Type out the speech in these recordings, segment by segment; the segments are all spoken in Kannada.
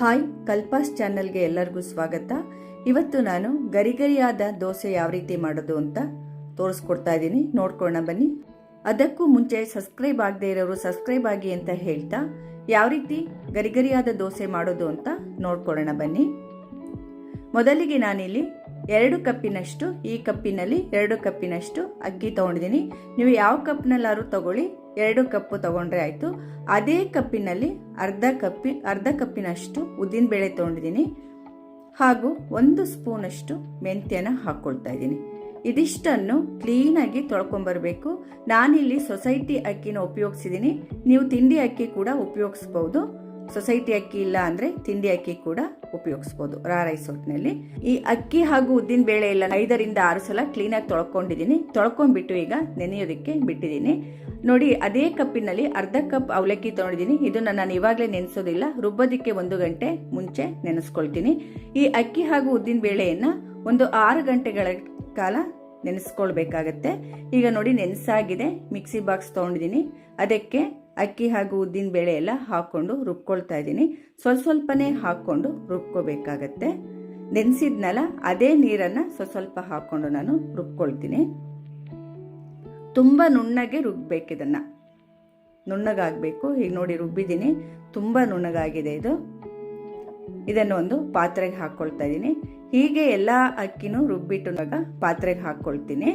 ಹಾಯ್, ಕಲ್ಪಾಸ್ ಚಾನೆಲ್ಗೆ ಎಲ್ಲರಿಗೂ ಸ್ವಾಗತ. ಇವತ್ತು ನಾನು ಗರಿಗರಿಯಾದ ದೋಸೆ ಯಾವ ರೀತಿ ಮಾಡೋದು ಅಂತ ತೋರಿಸ್ಕೊಡ್ತಾ ಇದ್ದೀನಿ. ನೋಡ್ಕೊಳ್ಳೋಣ ಬನ್ನಿ. ಅದಕ್ಕೂ ಮುಂಚೆ ಸಬ್ಸ್ಕ್ರೈಬ್ ಆಗದೆ ಇರೋರು ಸಬ್ಸ್ಕ್ರೈಬ್ ಆಗಿ ಅಂತ ಹೇಳ್ತಾ ಯಾವ ರೀತಿ ಗರಿಗರಿಯಾದ ದೋಸೆ ಮಾಡೋದು ಅಂತ ನೋಡ್ಕೊಳ್ಳೋಣ ಬನ್ನಿ. ಮೊದಲಿಗೆ ನಾನಿಲ್ಲಿ ಎರಡು ಕಪ್ಪಿನಷ್ಟು, ಈ ಕಪ್ಪಿನಲ್ಲಿ ಎರಡು ಕಪ್ಪಿನಷ್ಟು ಅಕ್ಕಿ ತೊಗೊಂಡಿದ್ದೀನಿ. ನೀವು ಯಾವ ಕಪ್ನಲ್ಲಾದ್ರೂ ತಗೊಳ್ಳಿ, ಎರಡು ಕಪ್ಪು ತಗೊಂಡ್ರೆ ಆಯಿತು. ಅದೇ ಕಪ್ಪಿನಲ್ಲಿ ಅರ್ಧ ಕಪ್ಪಿ, ಅರ್ಧ ಕಪ್ಪಿನಷ್ಟು ಉದ್ದಿನಬೇಳೆ ತೊಗೊಂಡಿದ್ದೀನಿ. ಹಾಗೂ ಒಂದು ಸ್ಪೂನಷ್ಟು ಮೆಂತ್ಯನ ಹಾಕ್ಕೊಳ್ತಾ ಇದ್ದೀನಿ. ಇದಿಷ್ಟನ್ನು ಕ್ಲೀನಾಗಿ ತೊಳ್ಕೊಂಬರ್ಬೇಕು. ನಾನಿಲ್ಲಿ ಸೊಸೈಟಿ ಅಕ್ಕಿನ ಉಪಯೋಗಿಸಿದ್ದೀನಿ. ನೀವು ತಿಂಡಿ ಅಕ್ಕಿ ಕೂಡ ಉಪಯೋಗಿಸ್ಬೋದು. ಸೊಸೈಟಿ ಅಕ್ಕಿ ಇಲ್ಲ ಅಂದರೆ ತಿಂಡಿ ಅಕ್ಕಿ ಕೂಡ ಉಪಯೋಗಿಸ್ಬೋದು ರಾ ರೈಸ್ ಈ ಅಕ್ಕಿ ಹಾಗೂ ಉದ್ದಿನ ಬೇಳೆ ಎಲ್ಲ ಐದರಿಂದ ಆರು ಸಲ ಕ್ಲೀನಾಗಿ ತೊಳ್ಕೊಂಡಿದ್ದೀನಿ. ತೊಳ್ಕೊಂಡ್ಬಿಟ್ಟು ಈಗ ನೆನೆಯೋದಕ್ಕೆ ಬಿಟ್ಟಿದ್ದೀನಿ. ನೋಡಿ, ಅದೇ ಕಪ್ಪಿನಲ್ಲಿ ಅರ್ಧ ಕಪ್ ಅವಲಕ್ಕಿ ತೊಗೊಂಡಿದ್ದೀನಿ ಇದನ್ನ ನಾನು ಇವಾಗಲೇ ನೆನೆಸೋದಿಲ್ಲ. ರುಬ್ಬೋದಕ್ಕೆ ಒಂದು ಗಂಟೆ ಮುಂಚೆ ನೆನೆಸ್ಕೊಳ್ತೀನಿ. ಈ ಅಕ್ಕಿ ಹಾಗೂ ಉದ್ದಿನ ಬೇಳೆಯನ್ನು ಒಂದು ಆರು ಗಂಟೆಗಳ ಕಾಲ ನೆನೆಸ್ಕೊಳ್ಬೇಕಾಗತ್ತೆ. ಈಗ ನೋಡಿ, ನೆನೆಸಾಗಿದೆ. ಮಿಕ್ಸಿ ಬಾಕ್ಸ್ ತೊಗೊಂಡಿದ್ದೀನಿ ಅದಕ್ಕೆ ಅಕ್ಕಿ ಹಾಗೂ ಉದ್ದಿನ ಬೇಳೆ ಎಲ್ಲ ಹಾಕ್ಕೊಂಡು ರುಬ್ಕೊಳ್ತಾ ಇದ್ದೀನಿ. ಸ್ವಲ್ಪ ಸ್ವಲ್ಪನೇ ಹಾಕ್ಕೊಂಡು ರುಬ್ಕೋಬೇಕಾಗತ್ತೆ. ನೆನೆಸಿದ್ನಲ್ಲ, ಅದೇ ನೀರನ್ನು ಸ್ವಲ್ಪ ಸ್ವಲ್ಪ ಹಾಕ್ಕೊಂಡು ನಾನು ರುಬ್ಕೊಳ್ತೀನಿ. ತುಂಬ ನುಣ್ಣಗೆ ರುಬ್ಬೇಕು ಇದನ್ನು ನುಣ್ಣಗಾಗಬೇಕು. ಈಗ ನೋಡಿ ರುಬ್ಬಿದ್ದೀನಿ. ತುಂಬ ನುಣ್ಣಗಾಗಿದೆ ಇದು. ಇದನ್ನು ಒಂದು ಪಾತ್ರೆಗೆ ಹಾಕ್ಕೊಳ್ತಾ ಇದ್ದೀನಿ. ಹೀಗೆ ಎಲ್ಲ ಅಕ್ಕಿನೂ ರುಬ್ಬಿಟ್ಟು ಪಾತ್ರೆಗೆ ಹಾಕ್ಕೊಳ್ತೀನಿ.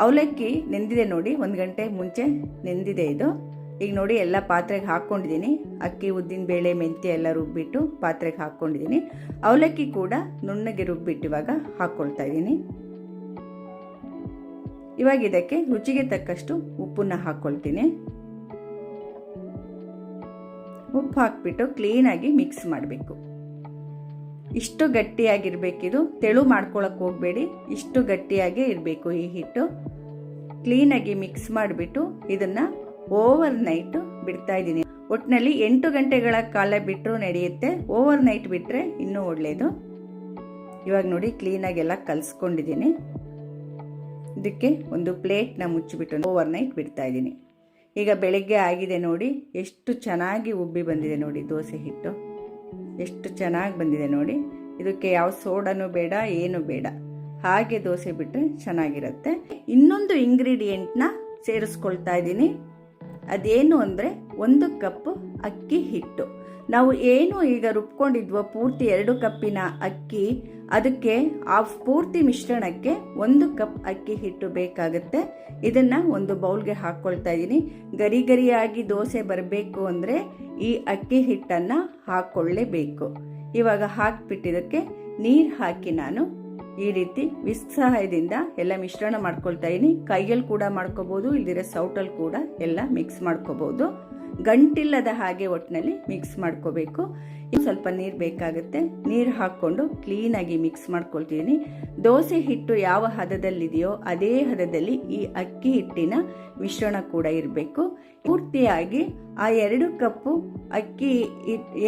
ಅವಲಕ್ಕಿ ನೆಂದಿದೆ ನೋಡಿ, ಒಂದು ಗಂಟೆ ಮುಂಚೆ ನೆಂದಿದೆ ಇದು. ಈಗ ನೋಡಿ, ಎಲ್ಲ ಪಾತ್ರೆಗೆ ಹಾಕ್ಕೊಂಡಿದ್ದೀನಿ. ಅಕ್ಕಿ, ಉದ್ದಿನ ಬೇಳೆ, ಮೆಂತ್ಯ ಎಲ್ಲ ರುಬ್ಬಿಟ್ಟು ಪಾತ್ರೆಗೆ ಹಾಕ್ಕೊಂಡಿದ್ದೀನಿ. ಅವಲಕ್ಕಿ ಕೂಡ ನುಣ್ಣಗೆ ರುಬ್ಬಿಟ್ಟು ಇವಾಗ ಹಾಕ್ಕೊಳ್ತಾ ಇದ್ದೀನಿ. ಇವಾಗ ಇದಕ್ಕೆ ರುಚಿಗೆ ತಕ್ಕಷ್ಟು ಉಪ್ಪನ್ನು ಹಾಕ್ಕೊಳ್ತೀನಿ ಉಪ್ಪು ಹಾಕ್ಬಿಟ್ಟು ಕ್ಲೀನಾಗಿ ಮಿಕ್ಸ್ ಮಾಡಬೇಕು. ಇಷ್ಟು ಗಟ್ಟಿಯಾಗಿರ್ಬೇಕಿದು. ತೆಳು ಮಾಡ್ಕೊಳಕ್ಕೆ ಹೋಗಬೇಡಿ. ಇಷ್ಟು ಗಟ್ಟಿಯಾಗೇ ಇರಬೇಕು ಈ ಹಿಟ್ಟು. ಕ್ಲೀನಾಗಿ ಮಿಕ್ಸ್ ಮಾಡಿಬಿಟ್ಟು ಇದನ್ನು ಓವರ್ ನೈಟು ಬಿಡ್ತಾ ಇದ್ದೀನಿ. ಒಟ್ಟಿನಲ್ಲಿ ಎಂಟು ಗಂಟೆಗಳ ಕಾಲ ಬಿಟ್ಟರು ನಡೆಯುತ್ತೆ. ಓವರ್ ನೈಟ್ ಬಿಟ್ಟರೆ ಇನ್ನೂ ಒಳ್ಳೆಯದು ಇವಾಗ ನೋಡಿ ಕ್ಲೀನಾಗೆಲ್ಲ ಕಲಿಸ್ಕೊಂಡಿದ್ದೀನಿ. ಇದಕ್ಕೆ ಒಂದು ಪ್ಲೇಟ್ನ ಮುಚ್ಚಿಬಿಟ್ಟು ಓವರ್ ನೈಟ್ ಬಿಡ್ತಾ ಇದ್ದೀನಿ. ಈಗ ಬೆಳಗ್ಗೆ ಆಗಿದೆ ನೋಡಿ. ಎಷ್ಟು ಚೆನ್ನಾಗಿ ಉಬ್ಬಿ ಬಂದಿದೆ ನೋಡಿ ದೋಸೆ ಹಿಟ್ಟು. ಎಷ್ಟು ಚೆನ್ನಾಗಿ ಬಂದಿದೆ ನೋಡಿ. ಇದಕ್ಕೆ ಯಾವ ಸೋಡನೂ ಬೇಡ, ಏನು ಬೇಡ. ಹಾಗೆ ದೋಸೆ ಬಿಟ್ಟರೆ ಚೆನ್ನಾಗಿರುತ್ತೆ. ಇನ್ನೊಂದು ಇಂಗ್ರೀಡಿಯೆಂಟ್ನ ಸೇರಿಸ್ಕೊಳ್ತಾ ಇದ್ದೀನಿ. ಅದೇನು ಅಂದರೆ ಒಂದು ಕಪ್ ಅಕ್ಕಿ ಹಿಟ್ಟು. ನಾವು ಏನು ಈಗ ರುಬ್ಕೊಂಡಿದ್ವೋ ಪೂರ್ತಿ ಎರಡು ಕಪ್ಪಿನ ಅಕ್ಕಿ, ಅದಕ್ಕೆ ಆ ಪೂರ್ತಿ ಮಿಶ್ರಣಕ್ಕೆ ಒಂದು ಕಪ್ ಅಕ್ಕಿ ಹಿಟ್ಟು ಬೇಕಾಗುತ್ತೆ. ಇದನ್ನು ಒಂದು ಬೌಲ್ಗೆ ಹಾಕ್ಕೊಳ್ತಾ ಇದ್ದೀನಿ. ಗರಿ ಗರಿಯಾಗಿ ದೋಸೆ ಬರಬೇಕು ಅಂದರೆ ಈ ಅಕ್ಕಿ ಹಿಟ್ಟನ್ನು ಹಾಕ್ಕೊಳ್ಳೇಬೇಕು ಇವಾಗ ಹಾಕಿಬಿಟ್ಟಿದ್ದಕ್ಕೆ ನೀರು ಹಾಕಿ ನಾನು ಈ ರೀತಿ ವಿಸ್ ಸಹಾಯದಿಂದ ಎಲ್ಲ ಮಿಶ್ರಣ ಮಾಡ್ಕೊಳ್ತಾ ಇದ್ದೀನಿ ಕೈಯಲ್ಲಿ ಕೂಡ ಮಾಡ್ಕೋಬೋದು ಇಲ್ದಿರ ಸೌಟಲ್ಲಿ ಕೂಡ ಎಲ್ಲ ಮಿಕ್ಸ್ ಮಾಡ್ಕೋಬೋದು. ಗಂಟಿಲ್ಲದ ಹಾಗೆ ಒಟ್ಟಿನಲ್ಲಿ ಮಿಕ್ಸ್ ಮಾಡ್ಕೋಬೇಕು. ಸ್ವಲ್ಪ ನೀರು ಬೇಕಾಗುತ್ತೆ. ನೀರು ಹಾಕ್ಕೊಂಡು ಕ್ಲೀನಾಗಿ ಮಿಕ್ಸ್ ಮಾಡ್ಕೊಳ್ತೀನಿ. ದೋಸೆ ಹಿಟ್ಟು ಯಾವ ಹದದಲ್ಲಿದೆಯೋ ಅದೇ ಹದದಲ್ಲಿ ಈ ಅಕ್ಕಿ ಹಿಟ್ಟಿನ ಮಿಶ್ರಣ ಕೂಡ ಇರಬೇಕು. ಪೂರ್ತಿಯಾಗಿ ಆ ಎರಡು ಕಪ್ಪು ಅಕ್ಕಿ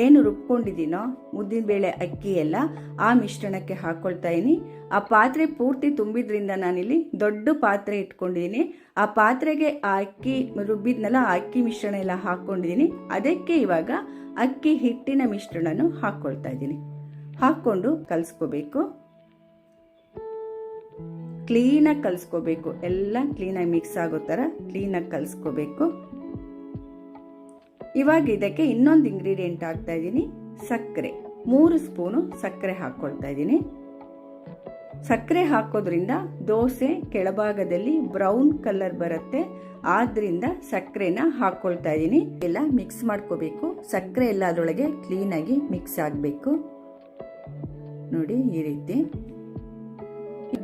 ಏನು ರುಬ್ಕೊಂಡಿದ್ದೀನೋ ಬೇಳೆ ಅಕ್ಕಿ ಎಲ್ಲ ಆ ಮಿಶ್ರಣಕ್ಕೆ ಹಾಕ್ಕೊಳ್ತಾ ಇದ್ದೀನಿ ಆ ಪಾತ್ರೆ ಪೂರ್ತಿ ತುಂಬಿದ್ರಿಂದ ನಾನಿಲ್ಲಿ ದೊಡ್ಡ ಪಾತ್ರೆ ಇಟ್ಕೊಂಡಿದ್ದೀನಿ ಆ ಪಾತ್ರೆಗೆ ಅಕ್ಕಿ ರುಬ್ಬಿದ್ನಲ್ಲ ಅಕ್ಕಿ ಮಿಶ್ರಣ ಎಲ್ಲ ಹಾಕ್ಕೊಂಡಿದ್ದೀನಿ. ಅದಕ್ಕೆ ಇವಾಗ ಅಕ್ಕಿ ಹಿಟ್ಟಿನ ಮಿಶ್ರಣನೂ ಹಾಕ್ಕೊಳ್ತಾ ಇದ್ದೀನಿ. ಹಾಕ್ಕೊಂಡು ಕಲಿಸ್ಕೋಬೇಕು. ಕ್ಲೀನಾಗಿ ಕಲಿಸ್ಕೋಬೇಕು. ಎಲ್ಲ ಕ್ಲೀನಾಗಿ ಮಿಕ್ಸ್ ಆಗೋ ಥರ ಕ್ಲೀನಾಗಿ ಕಲಿಸ್ಕೋಬೇಕು. ಇವಾಗ ಇದಕ್ಕೆ ಇನ್ನೊಂದು ಇಂಗ್ರೀಡಿಯೆಂಟ್ ಹಾಕ್ತಾ ಇದ್ದೀನಿ. ಸಕ್ಕರೆ. ಮೂರು ಸ್ಪೂನು ಸಕ್ಕರೆ ಹಾಕ್ಕೊಳ್ತಾ ಇದ್ದೀನಿ. ಸಕ್ಕರೆ ಹಾಕೋದ್ರಿಂದ ದೋಸೆ ಕೆಳಭಾಗದಲ್ಲಿ ಬ್ರೌನ್ ಕಲರ್ ಬರುತ್ತೆ. ಆದ್ರಿಂದ ಸಕ್ಕರೆನ ಹಾಕ್ಕೊಳ್ತಾ ಇದ್ದೀನಿ ಎಲ್ಲ ಮಿಕ್ಸ್ ಮಾಡ್ಕೋಬೇಕು. ಸಕ್ಕರೆ ಎಲ್ಲ ಅದರೊಳಗೆ ಕ್ಲೀನಾಗಿ ಮಿಕ್ಸ್ ಆಗಬೇಕು. ನೋಡಿ ಈ ರೀತಿ.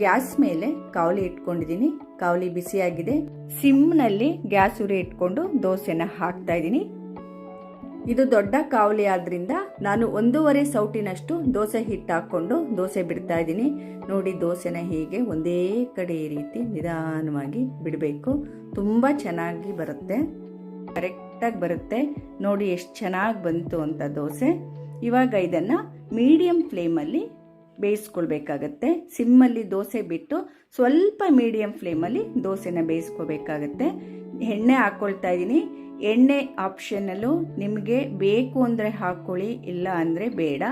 ಗ್ಯಾಸ್ ಮೇಲೆ ಕಾವಲಿ ಇಟ್ಕೊಂಡಿದ್ದೀನಿ ಕಾವಲಿ ಬಿಸಿಯಾಗಿದೆ. ಸಿಮ್ನಲ್ಲಿ ಗ್ಯಾಸ್ ಉರಿ ಇಟ್ಕೊಂಡು ದೋಸೆನ ಹಾಕ್ತಾ ಇದ್ದೀನಿ ಇದು ದೊಡ್ಡ ಕಾವಲಿ ಆದ್ರಿಂದ ನಾನು ಒಂದೂವರೆ ಸೌಟಿನಷ್ಟು ದೋಸೆ ಹಿಟ್ಟು ಹಾಕ್ಕೊಂಡು ದೋಸೆ ಬಿಡ್ತಾ ಇದ್ದೀನಿ. ನೋಡಿ ದೋಸೆನ ಹೀಗೆ ಒಂದೇ ಕಡೆ ಈ ರೀತಿ ನಿಧಾನವಾಗಿ ಬಿಡಬೇಕು. ತುಂಬ ಚೆನ್ನಾಗಿ ಬರುತ್ತೆ. ಕರೆಕ್ಟಾಗಿ ಬರುತ್ತೆ. ನೋಡಿ ಎಷ್ಟು ಚೆನ್ನಾಗಿ ಬಂತು ಅಂತ ದೋಸೆ. ಇವಾಗ ಇದನ್ನು ಮೀಡಿಯಂ ಫ್ಲೇಮಲ್ಲಿ ಬೇಯಿಸ್ಕೊಳ್ಬೇಕಾಗತ್ತೆ. ಸಿಮ್ಮಲ್ಲಿ ದೋಸೆ ಬಿಟ್ಟು ಸ್ವಲ್ಪ ಮೀಡಿಯಂ ಫ್ಲೇಮಲ್ಲಿ ದೋಸೆನ ಬೇಯಿಸ್ಕೋಬೇಕಾಗತ್ತೆ. ಎಣ್ಣೆ ಹಾಕ್ಕೊಳ್ತಾ ಇದ್ದೀನಿ. ಎಣ್ಣೆ ಆಪ್ಷನಲ್ಲು ನಿಮಗೆ ಬೇಕು ಅಂದರೆ ಹಾಕ್ಕೊಳ್ಳಿ ಇಲ್ಲ ಅಂದರೆ ಬೇಡ.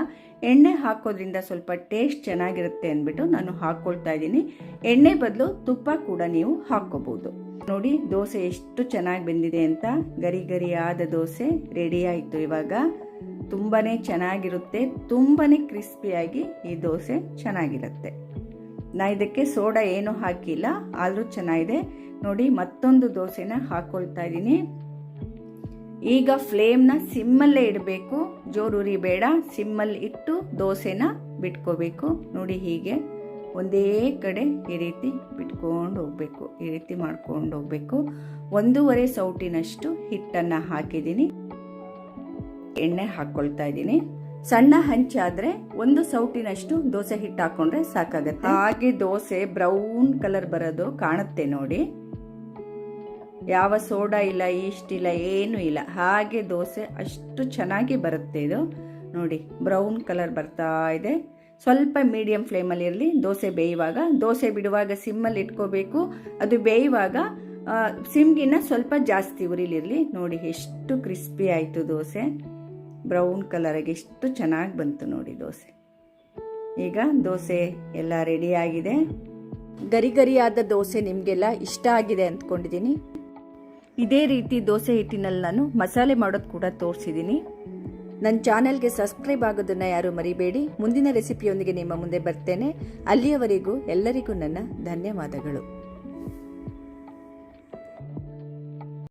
ಎಣ್ಣೆ ಹಾಕೋದ್ರಿಂದ ಸ್ವಲ್ಪ ಟೇಸ್ಟ್ ಚೆನ್ನಾಗಿರುತ್ತೆ ಅಂದ್ಬಿಟ್ಟು ನಾನು ಹಾಕ್ಕೊಳ್ತಾ ಇದ್ದೀನಿ. ಎಣ್ಣೆ ಬದಲು ತುಪ್ಪ ಕೂಡ ನೀವು ಹಾಕ್ಕೋಬೋದು. ನೋಡಿ, ದೋಸೆ ಎಷ್ಟು ಚೆನ್ನಾಗಿ ಬೆಂದಿದೆ ಅಂತ. ಗರಿ ಗರಿಯಾದ ದೋಸೆ ರೆಡಿ ಆಯಿತು ಇವಾಗ. ತುಂಬಾ ಚೆನ್ನಾಗಿರುತ್ತೆ. ತುಂಬಾ ಕ್ರಿಸ್ಪಿಯಾಗಿ ಈ ದೋಸೆ ಚೆನ್ನಾಗಿರುತ್ತೆ. ನಾ ಇದಕ್ಕೆ ಸೋಡಾ ಏನು ಹಾಕಿಲ್ಲ, ಆದರೂ ಚೆನ್ನಾಗಿದೆ. ನೋಡಿ, ಮತ್ತೊಂದು ದೋಸೆನ ಹಾಕ್ಕೊಳ್ತಾ ಇದ್ದೀನಿ. ಈಗ ಫ್ಲೇಮ್ನ ಸಿಮ್ಮಲ್ಲೇ ಇಡಬೇಕು. ಜೋರುರಿ ಬೇಡ ಸಿಮ್ಮಲ್ಲಿ ಇಟ್ಟು ದೋಸೆನ ಬಿಟ್ಕೋಬೇಕು. ನೋಡಿ ಹೀಗೆ ಒಂದೇ ಕಡೆ ಈ ರೀತಿ ಬಿಟ್ಕೊಂಡು ಹೋಗಬೇಕು. ಈ ರೀತಿ ಮಾಡ್ಕೊಂಡು ಹೋಗಬೇಕು. ಒಂದೂವರೆ ಸೌಟಿನಷ್ಟು ಹಿಟ್ಟನ್ನು ಹಾಕಿದ್ದೀನಿ. ಎಣ್ಣೆ ಹಾಕ್ಕೊಳ್ತಾ ಇದ್ದೀನಿ. ಸಣ್ಣ ಹಂಚಾದರೆ ಒಂದು ಸೌಟಿನಷ್ಟು ದೋಸೆ ಹಿಟ್ಟು ಹಾಕೊಂಡ್ರೆ ಸಾಕಾಗತ್ತೆ. ಹಾಗೆ ದೋಸೆ ಬ್ರೌನ್ ಕಲರ್ ಬರೋದು ಕಾಣುತ್ತೆ ನೋಡಿ. ಯಾವ ಸೋಡಾ ಇಲ್ಲ, ಈಸ್ಟ್ ಇಲ್ಲ, ಏನೂ ಇಲ್ಲ. ಹಾಗೆ ದೋಸೆ ಅಷ್ಟು ಚೆನ್ನಾಗಿ ಬರುತ್ತೆ ಇದು. ನೋಡಿ, ಬ್ರೌನ್ ಕಲರ್ ಬರ್ತಾ ಇದೆ. ಸ್ವಲ್ಪ ಮೀಡಿಯಂ ಫ್ಲೇಮಲ್ಲಿ ಇರಲಿ, ದೋಸೆ ಬೇಯುವಾಗ. ದೋಸೆ ಬಿಡುವಾಗ ಸಿಮ್ಮಲ್ಲಿ ಇಟ್ಕೋಬೇಕು. ಅದು ಬೇಯುವಾಗ ಸಿಮ್ಗಿನ್ನ ಸ್ವಲ್ಪ ಜಾಸ್ತಿ ಉರಿಲಿರಲಿ ನೋಡಿ, ಎಷ್ಟು ಕ್ರಿಸ್ಪಿ ಆಯಿತು ದೋಸೆ. ಬ್ರೌನ್ ಕಲರಿಗೆ ಎಷ್ಟು ಚೆನ್ನಾಗಿ ಬಂತು ನೋಡಿ ದೋಸೆ. ಈಗ ದೋಸೆ ಎಲ್ಲ ರೆಡಿಯಾಗಿದೆ ಗರಿ ಗರಿಯಾದ ದೋಸೆ ನಿಮಗೆಲ್ಲ ಇಷ್ಟ ಆಗಿದೆ ಅಂದ್ಕೊಂಡಿದ್ದೀನಿ. ಇದೇ ರೀತಿ ದೋಸೆ ಹಿಟ್ಟಿನಲ್ಲಿ ನಾನು ಮಸಾಲೆ ಮಾಡೋದು ಕೂಡ ತೋರಿಸಿದ್ದೀನಿ ನನ್ನ ಚಾನೆಲ್ಗೆ ಸಬ್ಸ್ಕ್ರೈಬ್ ಆಗೋದನ್ನು ಯಾರೂ ಮರಿಬೇಡಿ. ಮುಂದಿನ ರೆಸಿಪಿಯೊಂದಿಗೆ ನಿಮ್ಮ ಮುಂದೆ ಬರ್ತೇನೆ. ಅಲ್ಲಿಯವರೆಗೂ ಎಲ್ಲರಿಗೂ ನನ್ನ ಧನ್ಯವಾದಗಳು.